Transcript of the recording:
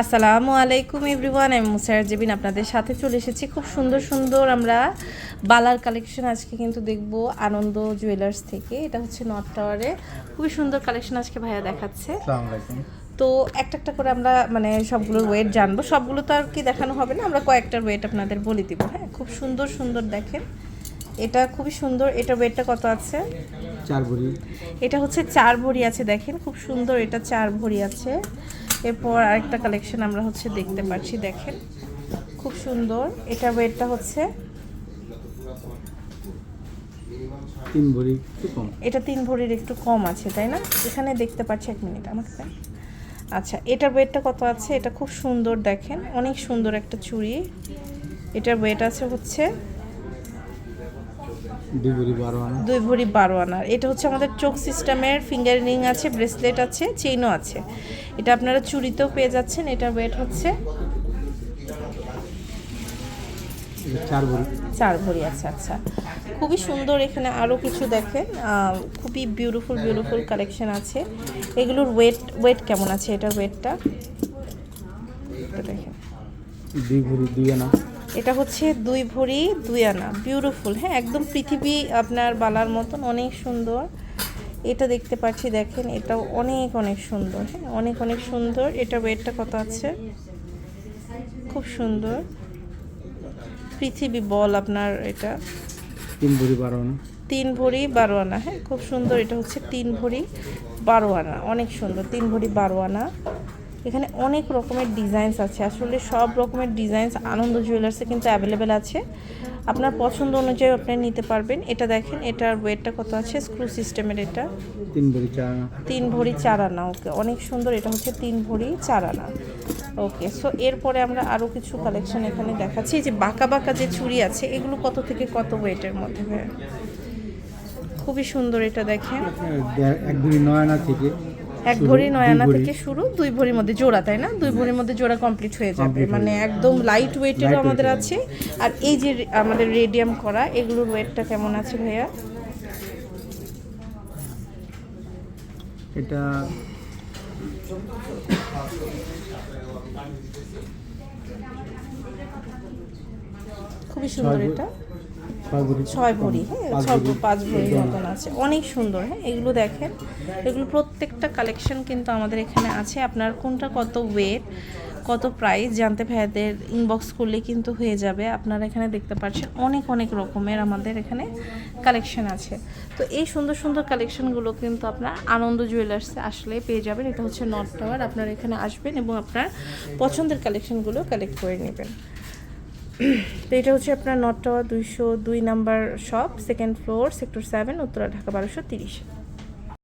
আসসালামু আলাইকুম এভরিওয়ান আমি মুসার জেবিন আপনাদের সাথে চলে এসেছি। খুব সুন্দর সুন্দর আমরা বালার কালেকশন আজকে কিন্তু দেখব আনন্দ জুয়েলার্স থেকে। এটা হচ্ছে নর্থ টাওয়ারে খুবই সুন্দর কালেকশন আজকে ভাইয়া দেখাচ্ছে। তো একটা একটা করে আমরা মানে সবগুলোর ওয়েট জানব। সবগুলো তো আর কি দেখানো হবে না আমরা কয়েকটার ওয়েট আপনাদের বলে দিব। হ্যাঁ খুব সুন্দর সুন্দর দেখেন। এটা খুবই সুন্দর। এটা ওয়েটটা কত আছে? চার ভরি। এটা হচ্ছে চার ভরি আছে দেখেন। খুব সুন্দর এটা চার ভরি আছে। এরপর আরেকটা কালেকশন আমরা হচ্ছে দেখতে পাচ্ছি দেখেন। খুব সুন্দর। এটা ওয়েটটা হচ্ছে তিন ভরি একটু কম। এটা তিন ভরির একটু কম আছে তাই না? এখানে দেখতে পাচ্ছি এক মিনিট আমাকে। আচ্ছা এটার ওয়েটটা কত আছে? এটা খুব সুন্দর দেখেন। অনেক সুন্দর একটা চুড়ি। এটার ওয়েট আছে হচ্ছে দুই ভরি বারো আনার এটা হচ্ছে আমাদের চোখ সিস্টেমের ফিঙ্গার রিং আছে ব্রেসলেট আছে চেইনও আছে। এটা আপনারা চুরিতেও পেয়ে যাচ্ছেন এটার ওয়েট হচ্ছে চার ভরি। চার ভরি আছে আচ্ছা। খুবই সুন্দর এখানে আরও কিছু দেখেন। খুবই বিউটিফুল বিউটিফুল কালেকশন আছে। এগুলোর ওয়েট ওয়েট কেমন আছে? এটার ওয়েটটা দেখেন। দুই ভরি দুই আনা। এটা হচ্ছে দুই ভরি দুই আনা। বিউটিফুল হ্যাঁ? একদম পৃথিবী আপনার বালার মতন অনেক সুন্দর। এটা দেখতে পাচ্ছি দেখেন এটাও অনেক অনেক সুন্দর হ্যাঁ? অনেক অনেক সুন্দর। এটা ওয়েটটা কত আছে? খুব সুন্দর। পৃথিবী বল আপনার এটা। তিন ভরি বারো আনা। তিন ভরি বারো আনা হ্যাঁ? খুব সুন্দর এটা হচ্ছে তিন ভরি বারো আনা। অনেক সুন্দর তিন ভরি বারো আনা। এখানে অনেক রকমের ডিজাইনস আছে। আসলে সব রকমের ডিজাইনস আনন্দ জুয়েলার্সে কিন্তু অ্যাভেলেবেল আছে। আপনার পছন্দ অনুযায়ী আপনি নিতে পারবেন। এটা দেখেন এটার ওয়েটটা কত আছে? স্ক্রু সিস্টেমের এটা। তিন ভরি চার তিন ভরি চার আনা ওকে। অনেক সুন্দর এটা হচ্ছে তিন ভরি চার আনা। ওকে সো এরপরে আমরা আরও কিছু কালেকশন এখানে দেখাচ্ছি। যে বাঁকা বাঁকা যে চুড়ি আছে এগুলো কত থেকে কত ওয়েটের মধ্যে? খুবই সুন্দর এটা দেখেন। এক ভরি নয় আনা থেকে। এক ভরি নয় দুই আনা থেকে শুরু দুই ভরির মধ্যে জোড়া তাই না? দুই ভরির মধ্যে জোড়া কমপ্লিট হয়ে যাবে। মানে একদম লাইট ওয়েটেরও আমাদের আছে। আর এই যে আমাদের রেডিয়াম করা এগুলোর ওয়েটটা কেমন আছে ভাইয়া? এটা খুবই সুন্দর এটা। ছয় ভরি হ্যাঁ ছয়। পাঁচ ভরি একদম। মতন আছে। অনেক সুন্দর হ্যাঁ এগুলো দেখেন। এগুলো প্রত্যেকটা কালেকশন কিন্তু আমাদের এখানে আছে। আপনার কোনটা কত ওয়েট কত প্রাইস জানতে ভাইয়াদের ইনবক্স করলে কিন্তু হয়ে যাবে। আপনারা এখানে দেখতে পাচ্ছেন অনেক অনেক রকমের আমাদের এখানে কালেকশন আছে। তো এই সুন্দর সুন্দর কালেকশনগুলো কিন্তু আপনার আনন্দ জুয়েলার্সে আসলে পেয়ে যাবেন। এটা হচ্ছে নর্থ টাওয়ার আপনারা এখানে আসবেন এবং আপনার পছন্দের কালেকশনগুলো কালেক্ট করে নেবেন। তো এটা হচ্ছে আপনার নটা, দুইশো দুই number shop second floor sector seven Uttara, Dhaka বারোশো তিরিশ।